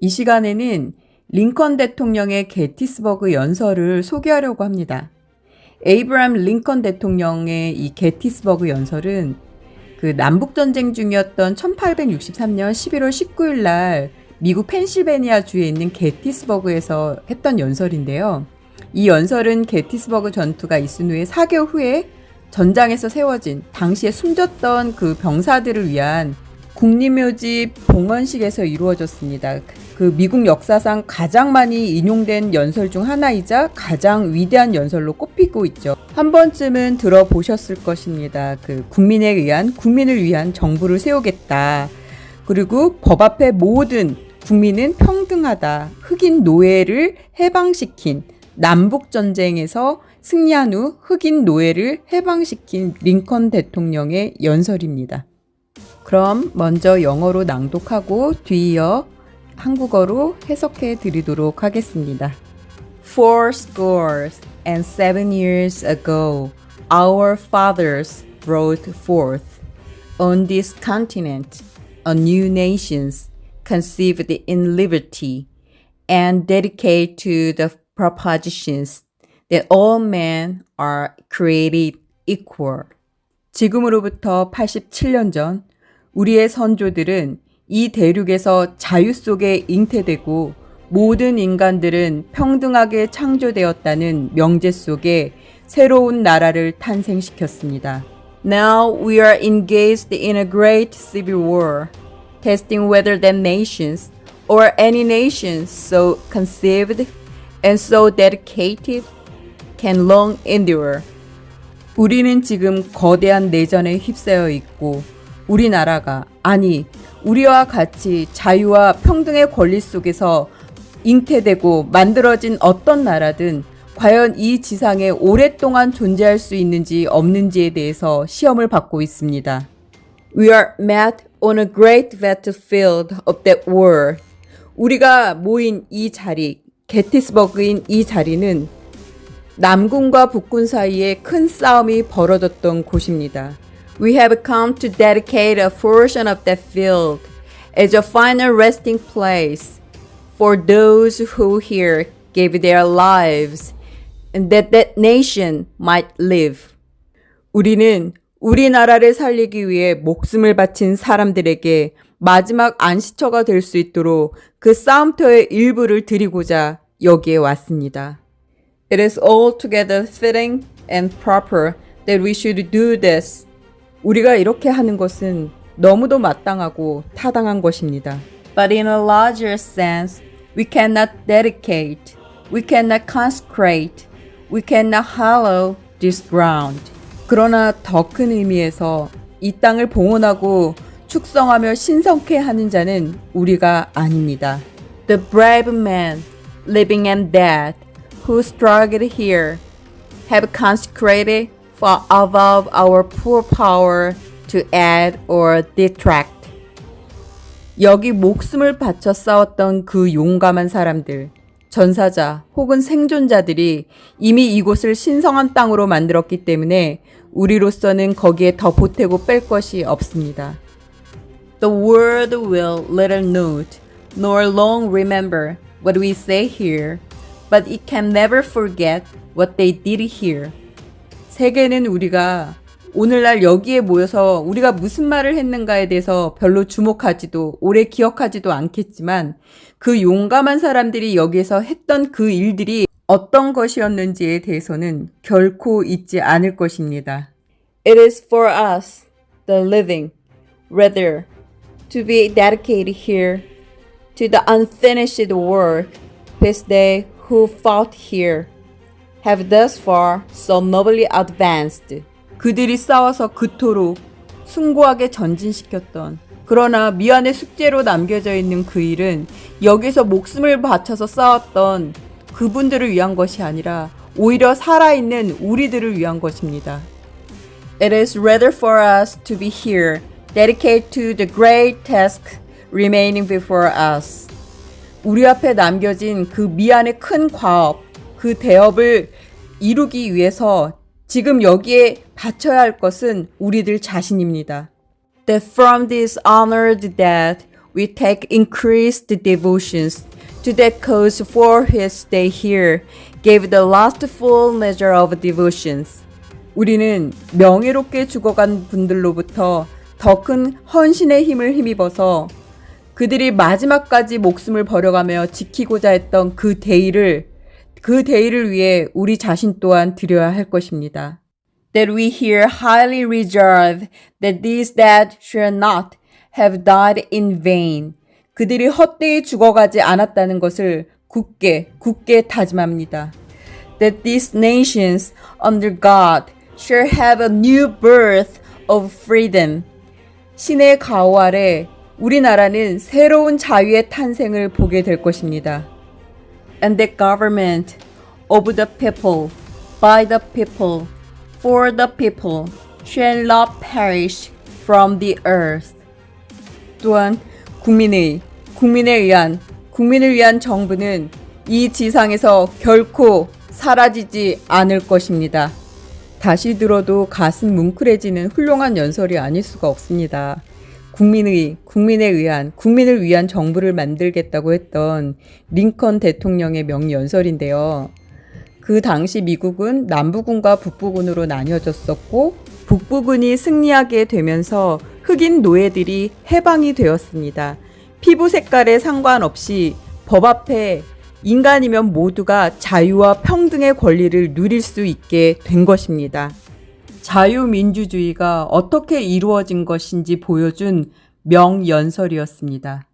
이 시간에는 링컨 대통령의 게티스버그 연설을 소개하려고 합니다. 에이브람 링컨 대통령의 이 게티스버그 연설은 그 남북전쟁 중이었던 1863년 11월 19일 날 미국 펜실베니아 주에 있는 게티스버그에서 했던 연설인데요. 이 연설은 게티스버그 전투가 있은 후에 4개월 후에 전장에서 세워진 당시에 숨졌던 그 병사들을 위한 국립묘지 봉헌식에서 이루어졌습니다. 그 미국 역사상 가장 많이 인용된 연설 중 하나이자 가장 위대한 연설로 꼽히고 있죠. 한 번쯤은 들어보셨을 것입니다. 그 국민에 의한 국민을 위한 정부를 세우겠다. 그리고 법 앞에 모든 국민은 평등하다. 흑인 노예를 해방시킨 남북 전쟁에서 승리한 후 흑인 노예를 해방시킨 링컨 대통령의 연설입니다. 그럼 먼저 영어로 낭독하고 뒤이어 한국어로 해석해 드리도록 하겠습니다. Four scores and seven years ago, our fathers brought forth on this continent a new nation conceived in liberty and dedicated to the propositions that all men are created equal. 지금으로부터 87년 전 우리의 선조들은 이 대륙에서 자유 속에 잉태되고 모든 인간들은 평등하게 창조되었다는 명제 속에 새로운 나라를 탄생시켰습니다. Now we are engaged in a great civil war, testing whether that nations or any nation so conceived and so dedicated can long endure. 우리는 지금 거대한 내전에 휩싸여 있고 우리나라가 아니 우리와 같이 자유와 평등의 권리 속에서 잉태되고 만들어진 어떤 나라든 과연 이 지상에 오랫동안 존재할 수 있는지 없는지에 대해서 시험을 받고 있습니다. We are met on a great battlefield of that war. 우리가 모인 이 자리, 게티스버그인 이 자리는 남군과 북군 사이에 큰 싸움이 벌어졌던 곳입니다. We have come to dedicate a portion of that field as a final resting place for those who here gave their lives and that that nation might live. 우리는 우리나라를 살리기 위해 목숨을 바친 사람들에게 마지막 안식처가 될 수 있도록 그 싸움터의 일부를 드리고자 여기에 왔습니다. It is altogether fitting and proper that we should do this. 우리가 이렇게 하는 것은 너무도 마땅하고 타당한 것입니다. But in a larger sense, we cannot dedicate, we cannot consecrate, we cannot hallow this ground. 그러나 더 큰 의미에서 이 땅을 봉헌하고 축성하며 신성케 하는 자는 우리가 아닙니다. The brave men, living and dead, who struggled here, have consecrated far above our poor power to add or detract. 여기 목숨을 바쳐 싸웠던 그 용감한 사람들, 전사자 혹은 생존자들이 이미 이곳을 신성한 땅으로 만들었기 때문에 우리로서는 거기에 더 보태고 뺄 것이 없습니다. The world will little note nor long remember what we say here, but it can never forget what they did here. 세계는 우리가 오늘날 여기에 모여서 우리가 무슨 말을 했는가에 대해서 별로 주목하지도 오래 기억하지도 않겠지만 그 용감한 사람들이 여기에서 했던 그 일들이 어떤 것이었는지에 대해서는 결코 잊지 않을 것입니다. It is for us, the living, rather, to be dedicated here to the unfinished work which they who fought here have thus far so nobly advanced. 그들이 싸워서 그토록 숭고하게 전진시켰던 그러나 미안의 숙제로 남겨져 있는 그 일은 여기서 목숨을 바쳐서 싸웠던 그분들을 위한 것이 아니라 오히려 살아있는 우리들을 위한 것입니다. It is rather for us to be here, dedicated to the great task remaining before us. 우리 앞에 남겨진 그 미안의 큰 과업, 그 대업을 이루기 위해서 지금 여기에 바쳐야 할 것은 우리들 자신입니다. That from this honored death we take increased devotions to that cause for which they here gave the last full measure of devotions. 우리는 명예롭게 죽어간 분들로부터 더 큰 헌신의 힘을 힘입어서 그들이 마지막까지 목숨을 버려가며 지키고자 했던 그 대의를 그 대의를 위해 우리 자신 또한 드려야 할 것입니다. That we here highly reserve that these that shall not have died in vain. 그들이 헛되이 죽어가지 않았다는 것을 굳게 굳게 다짐합니다. That these nations under God shall have a new birth of freedom. 신의 가호 아래 우리나라는 새로운 자유의 탄생을 보게 될 것입니다. And the government of the people, by the people, for the people, shall not perish from the earth. 또한 국민의, 국민에 의한, 국민을 위한 정부는 이 지상에서 결코 사라지지 않을 것입니다. 다시 들어도 가슴 뭉클해지는 훌륭한 연설이 아닐 수가 없습니다. 국민의, 국민에 의한, 국민을 위한 정부를 만들겠다고 했던 링컨 대통령의 명연설인데요. 그 당시 미국은 남부군과 북부군으로 나뉘어졌었고, 북부군이 승리하게 되면서 흑인 노예들이 해방이 되었습니다. 피부 색깔에 상관없이 법 앞에 인간이면 모두가 자유와 평등의 권리를 누릴 수 있게 된 것입니다. 자유민주주의가 어떻게 이루어진 것인지 보여준 명연설이었습니다.